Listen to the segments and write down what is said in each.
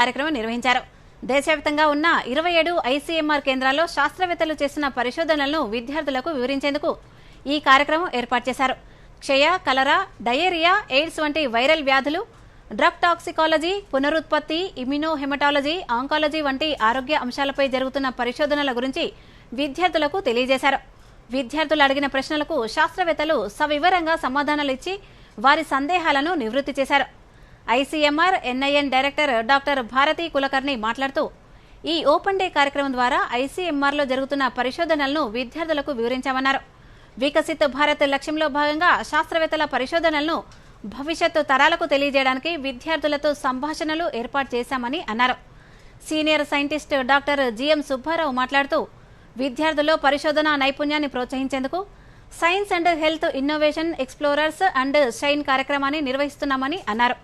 కార్యక్రమం నిర్వహించారు. దేశవ్యాప్తంగా ఉన్న ఇరవై ఏడు ఐసీఎంఆర్ కేంద్రాల్లో శాస్త్రవేత్తలు చేసిన పరిశోధనలను విద్యార్థులకు వివరించేందుకు ఈ కార్యక్రమం ఏర్పాటు చేశారు. క్షయ కలరా డయేరియా ఎయిడ్స్ వంటి వైరల్ వ్యాధులు డ్రగ్ టాక్సికాలజీ పునరుత్పత్తి ఇమ్యునోహెమటాలజీ ఆంకాలజీ వంటి ఆరోగ్య అంశాలపై జరుగుతున్న పరిశోధనల గురించి విద్యార్థులకు తెలియజేశారు. విద్యార్థులు అడిగిన ప్రశ్నలకు శాస్త్రవేత్తలు సవివరంగా సమాధానాలు ఇచ్చి వారి సందేహాలను నివృత్తి చేశారు. ICMR NIN director doctor Bharathi Kulkarni మాట్లాడుతూ ఈ ఓపెన్ డే కార్యక్రమం ద్వారా ఐసీఎంఆర్లో జరుగుతున్న పరిశోధనలను విద్యార్థులకు వివరించామన్నారు. వికసిత్ భారత్ లక్ష్యంలో భాగంగా శాస్త్రవేత్తల పరిశోధనలను భవిష్యత్తు తరాలకు తెలియజేయడానికి విద్యార్థులతో సంభాషణలు ఏర్పాటు చేశామని అన్నారు. Senior scientist doctor GM Subbarao మాట్లాడుతూ విద్యార్థుల్లో పరిశోధన నైపుణ్యాన్ని ప్రోత్సహించేందుకు science and health innovation explorers and shine కార్యక్రమాన్ని నిర్వహిస్తున్నామని అన్నారు.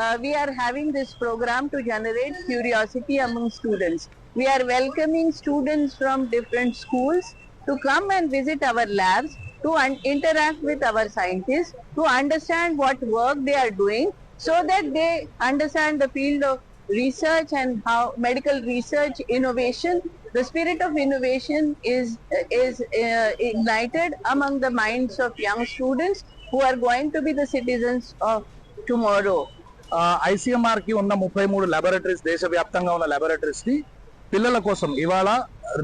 Uh, we are having this program to generate curiosity among students. We are welcoming students from different schools to come and visit our labs, to interact with our scientists, to understand what work they are doing, so that they understand the field of research and how medical research innovation. The spirit of innovation is is uh, ignited among the minds of young students who are going to be the citizens of tomorrow. ఐసీఎంఆర్కి ఉన్న ముప్పై మూడు laboratories దేశవ్యాప్తంగా ఉన్న ల్యాబొరేటరీస్ని పిల్లల కోసం ఇవాళ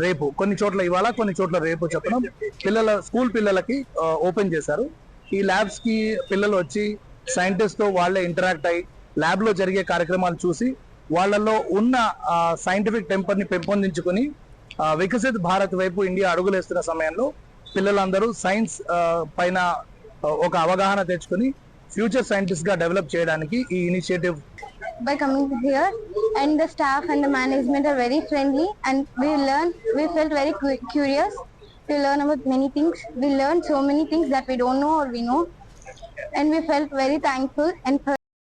రేపు కొన్ని చోట్ల ఇవాళ కొన్ని చోట్ల రేపు చెప్పడం పిల్లల స్కూల్ పిల్లలకి ఓపెన్ చేశారు. ఈ ల్యాబ్స్కి పిల్లలు వచ్చి సైంటిస్ట్తో వాళ్ళే ఇంటరాక్ట్ అయ్యి ల్యాబ్లో జరిగే కార్యక్రమాలు చూసి వాళ్ళలో ఉన్న సైంటిఫిక్ టెంపర్ని పెంపొందించుకుని వికసిత్ భారత్ వైపు ఇండియా అడుగులేస్తున్న సమయంలో పిల్లలందరూ సైన్స్ పైన ఒక అవగాహన తెచ్చుకుని ఫ్యూచర్ సైంటిస్ట్ గా డెవలప్ చేయడానికి ఈ initiative by coming here and the staff and the management are very friendly and we learn we felt very cu- curious to learn about many things we learned so many things that we don't know or we know and we felt very thankful and